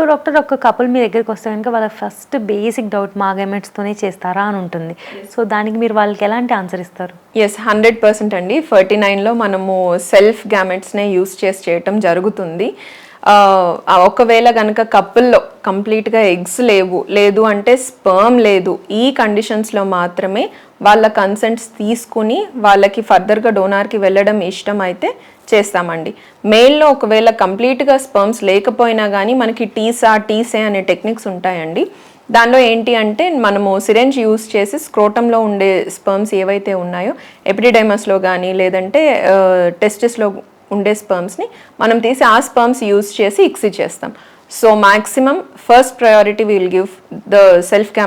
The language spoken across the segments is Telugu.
సో డాక్టర్ ఒక కపుల్ మీ దగ్గరికి వస్తే కనుక వాళ్ళ ఫస్ట్ బేసిక్ డౌట్ మా గైమెంట్స్తోనే చేస్తారా అని ఉంటుంది. సో దానికి మీరు వాళ్ళకి ఎలాంటి ఆన్సర్ ఇస్తారు? ఎస్ హండ్రెడ్ పర్సెంట్ అండి. ఫర్టీ నైన్లో మనము సెల్ఫ్ గ్యామెట్స్నే యూస్ చేసి చేయటం జరుగుతుంది. ఒకవేళ కనుక కపుల్లో కంప్లీట్గా ఎగ్స్ లేవు లేదు అంటే స్పర్మ్ లేదు ఈ కండిషన్స్లో మాత్రమే వాళ్ళ కన్సెంట్స్ తీసుకుని వాళ్ళకి ఫర్దర్గా డోనార్కి వెళ్ళడం ఇష్టం అయితే చేస్తామండి. మెయిల్లో ఒకవేళ కంప్లీట్గా స్పర్మ్స్ లేకపోయినా కానీ మనకి టీసా టీసే అనే టెక్నిక్స్ ఉంటాయండి. దానిలో ఏంటి అంటే మనము సిరెంజ్ యూస్ చేసి స్క్రోటంలో ఉండే స్పర్మ్స్ ఏవైతే ఉన్నాయో ఎపిడిడైమస్లో కానీ లేదంటే టెస్టిస్లో ఉండే స్పర్మ్స్ని మనం తీసి ఆ స్పర్మ్స్ యూస్ చేసి ఇక్సి చేస్తాం. So maximum first priority will give the self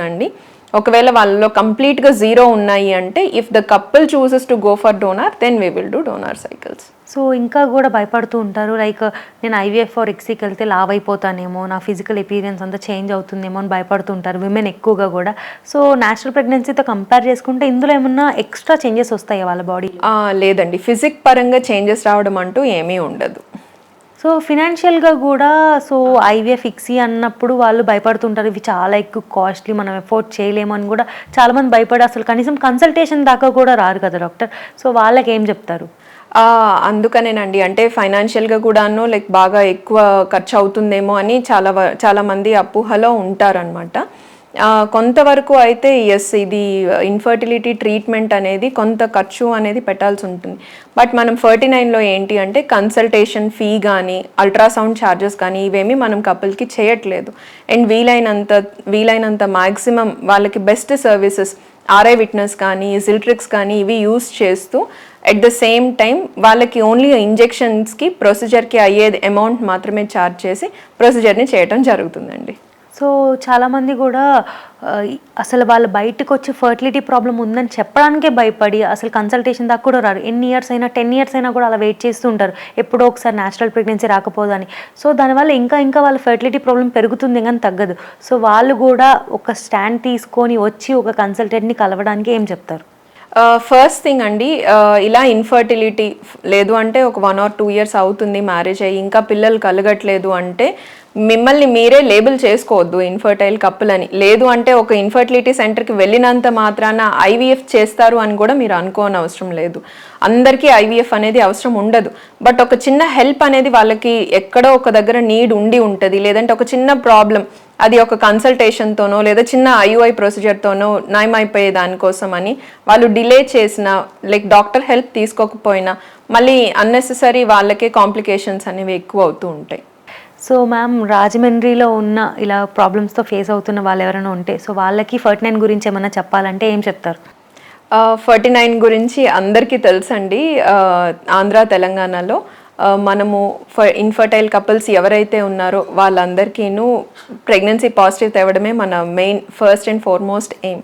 అండి. ఒకవేళ వాళ్ళలో కంప్లీట్గా జీరో ఉన్నాయి అంటే if the couple chooses to go for donor then we will do donor cycles so ఇంకా కూడా భయపడుతూ ఉంటారు. లైక్ నేను ఐవీఎఫ్ ఆర్ ఎక్సీకి వెళ్తే లావ్ అయిపోతానేమో నా ఫిజికల్ ఎపీరియన్స్ అంతా చేంజ్ అవుతుందేమో అని భయపడుతుంటారు విమెన్ ఎక్కువగా కూడా. సో నేచురల్ ప్రెగ్నెన్సీతో కంపేర్ చేసుకుంటే ఇందులో ఏమన్నా ఎక్స్ట్రా చేంజెస్ వస్తాయా వాళ్ళ బాడీలో లేదండి. ఫిజిక్ పరంగా చేంజెస్ రావడం అంటూ ఏమీ ఉండదు. సో ఫినాన్షియల్గా కూడా సో ఐవీఎఫ్ ఫిక్సీ అన్నప్పుడు వాళ్ళు భయపడుతుంటారు. ఇవి చాలా ఎక్కువ కాస్ట్లీ మనం ఎఫోర్డ్ చేయలేము అని కూడా చాలామంది భయపడి అసలు కనీసం కన్సల్టేషన్ దాకా కూడా రారు కదా డాక్టర్. సో వాళ్ళకి ఏం చెప్తారు? అందుకనేనండి. అంటే ఫైనాన్షియల్గా కూడాను లైక్ బాగా ఎక్కువ ఖర్చు అవుతుందేమో అని చాలా వ- చాలా మంది అపోహలో ఉంటారనమాట కొంతవరకు అయితే ఎస్ ఇది ఇన్ఫర్టిలిటీ ట్రీట్మెంట్ అనేది కొంత ఖర్చు అనేది పెట్టాల్సి ఉంటుంది. బట్ మనం ఫర్టీ నైన్లో ఏంటి అంటే కన్సల్టేషన్ ఫీ కానీ అల్ట్రాసౌండ్ ఛార్జెస్ కానీ ఇవేమి మనం కపుల్కి చేయట్లేదు. అండ్ వీలైనంత వీలైనంత మ్యాక్సిమం వాళ్ళకి బెస్ట్ సర్వీసెస్ ఆర్ఐ విట్నెస్ కానీ సిల్ట్రిక్స్ కానీ ఇవి యూస్ చేస్తూ అట్ ద సేమ్ టైం వాళ్ళకి ఓన్లీ ఇంజెక్షన్స్కి ప్రొసీజర్కి అయ్యేది అమౌంట్ మాత్రమే ఛార్జ్ చేసి ప్రొసీజర్ని చేయటం జరుగుతుందండి. సో చాలామంది కూడా అసలు వాళ్ళు బయటకు వచ్చి ఫర్టిలిటీ ప్రాబ్లం ఉందని చెప్పడానికే భయపడి అసలు కన్సల్టేషన్ దాకా కూడా రారు. ఎన్ని ఇయర్స్ అయినా టెన్ ఇయర్స్ అయినా కూడా అలా వెయిట్ చేస్తూ ఉంటారు. ఎప్పుడో ఒకసారి న్యాచురల్ ప్రెగ్నెన్సీ రాకపోదని. సో దానివల్ల ఇంకా ఇంకా వాళ్ళ ఫర్టిలిటీ ప్రాబ్లం పెరుగుతుంది కానీ తగ్గదు. సో వాళ్ళు కూడా ఒక స్టాండ్ తీసుకొని వచ్చి ఒక కన్సల్టెంట్ని కలవడానికి ఏం చెప్తారు? ఫస్ట్ థింగ్ అండి ఇలా ఇన్ఫర్టిలిటీ లేదు అంటే ఒక వన్ ఆర్ టూ ఇయర్స్ అవుతుంది మ్యారేజ్ అయ్యి ఇంకా పిల్లలు కలగట్లేదు అంటే మిమ్మల్ని మీరే లేబుల్ చేసుకోవద్దు ఇన్ఫర్టైల్ కప్పుల్ అని. లేదు అంటే ఒక ఇన్ఫర్టిలిటీ సెంటర్కి వెళ్ళినంత మాత్రాన ఐవీఎఫ్ చేస్తారు అని కూడా మీరు అనుకోని అవసరం లేదు. అందరికీ ఐవీఎఫ్ అనేది అవసరం ఉండదు. బట్ ఒక చిన్న హెల్ప్ అనేది వాళ్ళకి ఎక్కడో ఒక దగ్గర నీడ్ ఉండి ఉంటుంది. లేదంటే ఒక చిన్న ప్రాబ్లం అది ఒక కన్సల్టేషన్తోనో లేదా చిన్న ఐయుఐ ప్రొసీజర్తోనో నయమైపోయే దానికోసం అని వాళ్ళు డిలే చేసిన లైక్ డాక్టర్ హెల్ప్ తీసుకోకపోయినా మళ్ళీ అన్నెసెసరీ వాళ్ళకే కాంప్లికేషన్స్ అనేవి ఎక్కువ అవుతూ ఉంటాయి. సో మ్యామ్ రాజమండ్రిలో ఉన్న ఇలా ప్రాబ్లమ్స్తో ఫేస్ అవుతున్న వాళ్ళు ఎవరైనా ఉంటే సో వాళ్ళకి ఫర్టీ నైన్ గురించి ఏమైనా చెప్పాలంటే ఏం చెప్తారు? ఫర్టీ నైన్ గురించి అందరికీ తెలుసండి. ఆంధ్ర తెలంగాణలో మనము ఫ ఇన్ఫర్టైల్ కపుల్స్ ఎవరైతే ఉన్నారో వాళ్ళందరికీను ప్రెగ్నెన్సీ పాజిటివ్ తేవడమే మన main first and foremost aim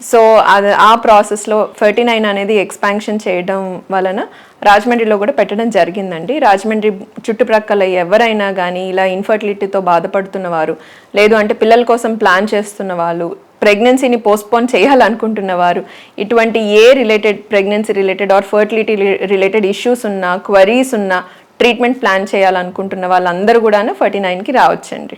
so అది ఆ ప్రాసెస్లో ఫర్టీ నైన్ అనేది ఎక్స్పాన్షన్ చేయడం వలన రాజమండ్రిలో కూడా పెట్టడం జరిగిందండి. రాజమండ్రి చుట్టుప్రక్కల ఎవరైనా కానీ ఇలా ఇన్ఫర్టిలిటీతో బాధపడుతున్న వారు లేదు అంటే పిల్లల కోసం ప్లాన్ చేస్తున్న వాళ్ళు ప్రెగ్నెన్సీని పోస్ట్పోన్ చేయాలనుకుంటున్న వారు ఇటువంటి ఏ related pregnancy related or fertility related issues ఉన్నా క్వరీస్ ఉన్నా ట్రీట్మెంట్ ప్లాన్ చేయాలనుకుంటున్న వాళ్ళందరూ కూడా ఫర్టీ నైన్కి రావచ్చండి.